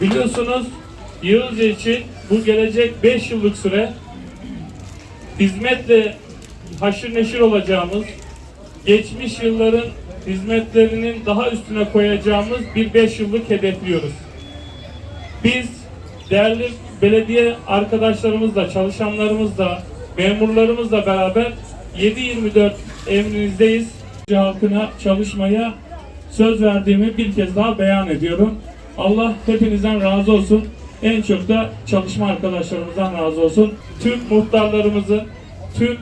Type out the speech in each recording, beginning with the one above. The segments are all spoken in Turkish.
Biliyorsunuz Yağızca için bu gelecek 5 yıllık süre hizmetle haşır neşir olacağımız, geçmiş yılların hizmetlerinin daha üstüne koyacağımız bir 5 yıllık hedefliyoruz. Biz değerli belediye arkadaşlarımızla, çalışanlarımızla, memurlarımızla beraber 7-24 emrinizdeyiz. Halkına çalışmaya söz verdiğimi bir kez daha beyan ediyorum. Allah hepinizden razı olsun. En çok da çalışma arkadaşlarımızdan razı olsun. Tüm muhtarlarımızın, tüm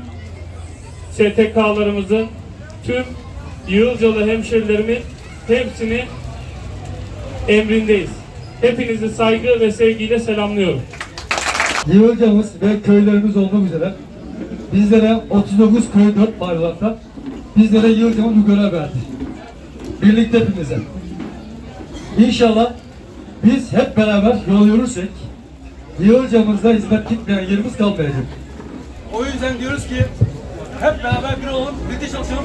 STK'larımızın, tüm Yığılcalı hemşerilerimin hepsini emrindeyiz. Hepinizi saygı ve sevgiyle selamlıyorum. Yığılcamız ve köylerimiz olmak üzere bizlere 39 köy 4 mahallelerden bizlere Yığılcam'a bir görev verdi. Birlikte hepimize. İnşallah biz hep beraber yol yürürsek yığılcamızda hizmet gitmeyen yerimiz kalmayacak. O yüzden diyoruz ki hep beraber bir olalım, birlikte çalışalım,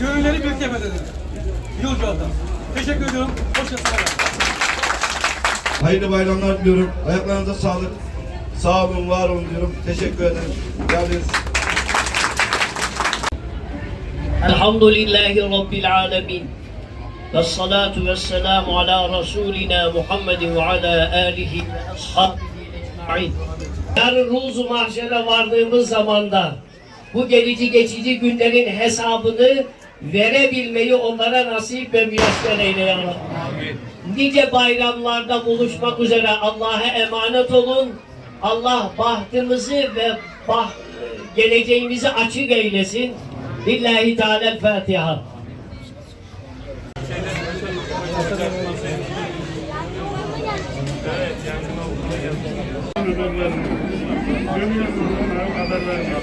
gönülleri birlikte fethedelim. Yılca'da. Teşekkür ediyorum. Hoşçakalın. Hayırlı bayramlar diliyorum. Ayaklarınıza sağlık. Sağ olun, var olun diyorum. Teşekkür ederim. Geldiniz. Elhamdülillahi Rabbil Alemin. والصلاة والسلام على رسولنا محمد وعلى آله وأصحابه أجمعين Yarın ruzu mahşere vardığımız zamanda bu gelici geçici günlerin hesabını verebilmeyi onlara nasip ve müyesser eyle ya Rabbi. Nice bayramlarda buluşmak üzere Allah'a emanet olun. Allah bahtımızı ve bah, geleceğimizi açık eylesin. Billahi Teala Fatiha. Evet, yangın olduğunu yazdım. Ürünlerin, ürünlerin haber vermiyor.